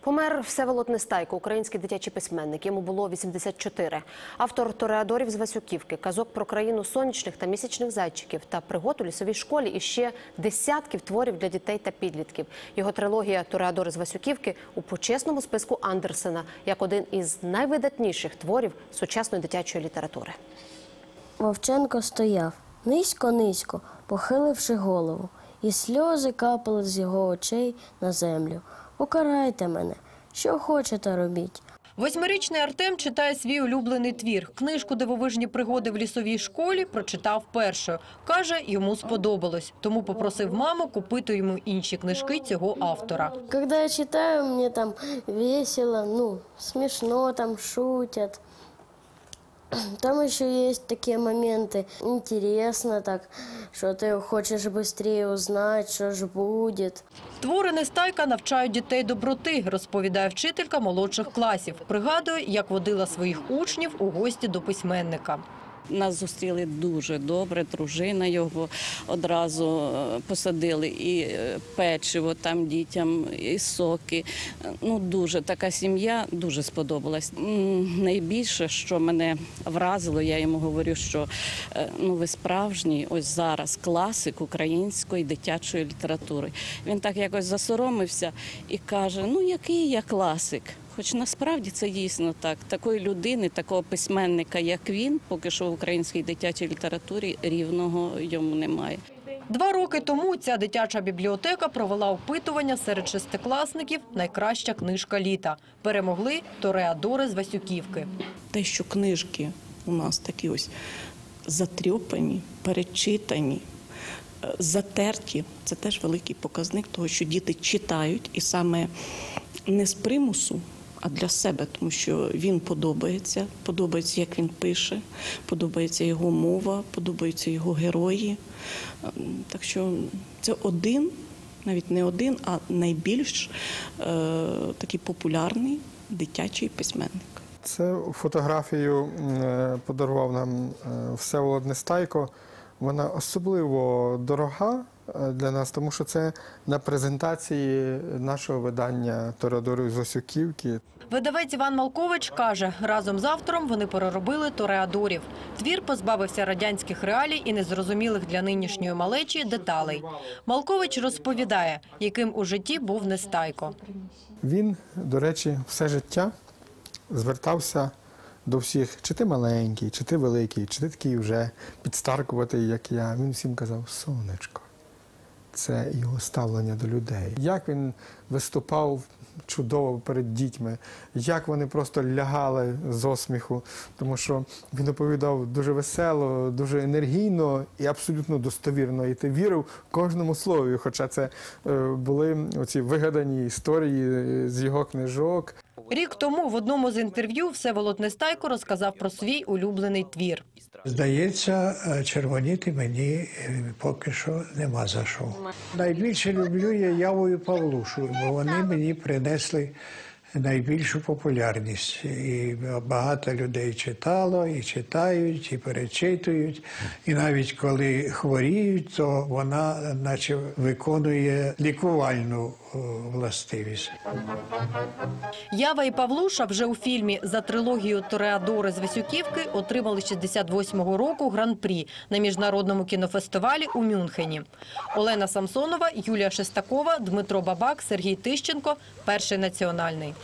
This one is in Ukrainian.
Помер Всеволод Нестайко, український дитячий письменник. Йому було 84. Автор тореадорів з Васюківки, казок про країну сонячних та місячних зайчиків та пригод у лісовій школі і ще десятків творів для дітей та підлітків. Його трилогія Тореадори з Васюківки у почесному списку Андерсена як один із найвидатніших творів сучасної дитячої літератури. Вовченко стояв низько-низько, похиливши голову, і сльози капали з його очей на землю. Покарайте мене, що хочете робіть. Восьмирічний Артем читає свій улюблений твір. Книжку Дивовижні пригоди в лісовій школі прочитав першою. Каже, йому сподобалось, тому попросив маму купити йому інші книжки цього автора. Коли я читаю, мені там весело, ну, смішно там шутят. Там еще есть такие моменты, интересно так, что ты хочешь быстрее узнать, что ж будет. Твори Нестайка навчають дітей доброти, розповідає вчителька молодших класів. Пригадує, як водила своїх учнів у гості до письменника. Нас зустріли дуже добре, дружина його одразу е, посадили і е, печиво там дітям, і соки. Ну дуже така сім'я дуже сподобалась. Найбільше, що мене вразило, я йому говорю, що е, ну ви справжній ось зараз класик української дитячої літератури. Він так якось засоромився і каже: Ну який я класик? Хоч насправді це дійсно так. Такої людини, такого письменника, як він, поки що в українській дитячій літературі рівного йому немає. Два роки тому ця дитяча бібліотека провела опитування серед шестикласників «Найкраща книжка літа». Перемогли Тореадори з Васюківки. те, що книжки у нас такі ось затрьопані, перечитані, е, затерті, це теж великий показник того, що діти читають і саме не з примусу. А для себе, тому що він подобається, подобається, як він пише, подобається його мова, подобаються його герої. Ем, Так що це один, навіть не один, а найбільш е, такий популярний дитячий письменник. Це фотографію е, подарував нам е, Всеволод Нестайко. Вона особливо дорога е, для нас, тому що це на презентації нашого видання Тореадори з Осюківки. Видавець Іван Малкович каже, разом з автором вони переробили Тореадорів. Твір позбавився радянських реалій і незрозумілих для нинішньої малечі деталей. Малкович розповідає, яким у житті був Нестайко. Він, до речі, все життя звертався до всіх, чи ти маленький, чи ти великий, чи ти такий вже підстаркуватий, як я. Він всім казав сонечко. Це його ставлення до людей. Як він виступав чудово перед дітьми, як вони просто лягали з осміху, тому що він оповідав дуже весело, дуже енергійно і абсолютно достовірно. І ти вірив кожному слові, хоча це е, були оці вигадані історії е, з його книжок. Рік тому в одному з інтерв'ю Всеволод Нестайко розказав про свій улюблений твір. Здається, е, червоніти мені е, поки що нема за що. Найбільше люблю я Яву і Павлушу, бо вони мені принесли найбільшу популярність. І багато людей читало, і читають, і перечитують. І навіть коли хворіють, то вона наче виконує лікувальну властивість. Ява і Павлуша вже у фільмі за трилогію Тореадори з Висюківки отримали 68-го року гран-прі на міжнародному кінофестивалі у Мюнхені. Олена Самсонова, Юлія Шестакова, Дмитро Бабак, Сергій Тищенко. Перший національний.